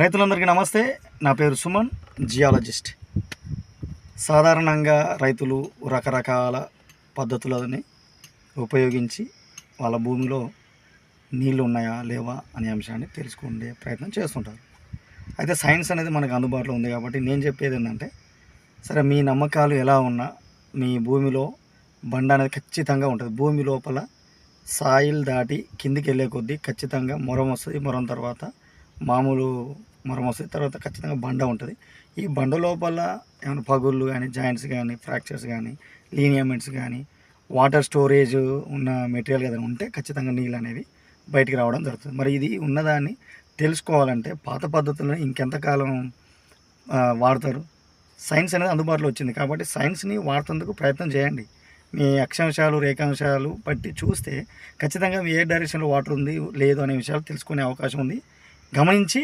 రైతులందరికీ నమస్తే. నా పేరు సుమన్ జియాలజిస్ట్. సాధారణంగా రైతులు రకరకాల పద్ధతులని ఉపయోగించి వాళ్ళ భూమిలో నీళ్ళు ఉన్నాయా లేవా అనే అంశాన్ని తెలుసుకునే ప్రయత్నం చేస్తుంటారు. అయితే సైన్స్ అనేది మనకు అందుబాటులో ఉంది కాబట్టి నేను చెప్పేది ఏంటంటే సరే మీ నమ్మకాలు ఎలా ఉన్నా మీ భూమిలో బండ అనేది ఖచ్చితంగా ఉంటుంది. భూమి లోపల సాయిల్ దాటి కిందికి వెళ్ళే కొద్దీ ఖచ్చితంగా మొరం వస్తుంది. మొరం తర్వాత మామూలు మరం వస్తుంది తర్వాత ఖచ్చితంగా బండ ఉంటుంది. ఈ బండ లోపల ఏమైనా పగుళ్ళు కానీ జాయింట్స్ కానీ ఫ్రాక్చర్స్ కానీ లీనియమెంట్స్ కానీ వాటర్ స్టోరేజ్ ఉన్న మెటీరియల్ ఏదైనా ఉంటే ఖచ్చితంగా నీళ్ళు అనేవి బయటికి రావడం జరుగుతుంది. మరి ఇది ఉన్నదాన్ని తెలుసుకోవాలంటే పాత పద్ధతులను ఇంకెంతకాలం వాడతారు? సైన్స్ అనేది అందుబాటులో వచ్చింది కాబట్టి సైన్స్ని వాడుతందుకు ప్రయత్నం చేయండి. మీ అక్షాంశాలు రేఖాంశాలు బట్టి చూస్తే ఖచ్చితంగా మీ ఏ డైరెక్షన్లో వాటర్ ఉంది లేదు అనే విషయాలు తెలుసుకునే అవకాశం ఉంది. గమనించి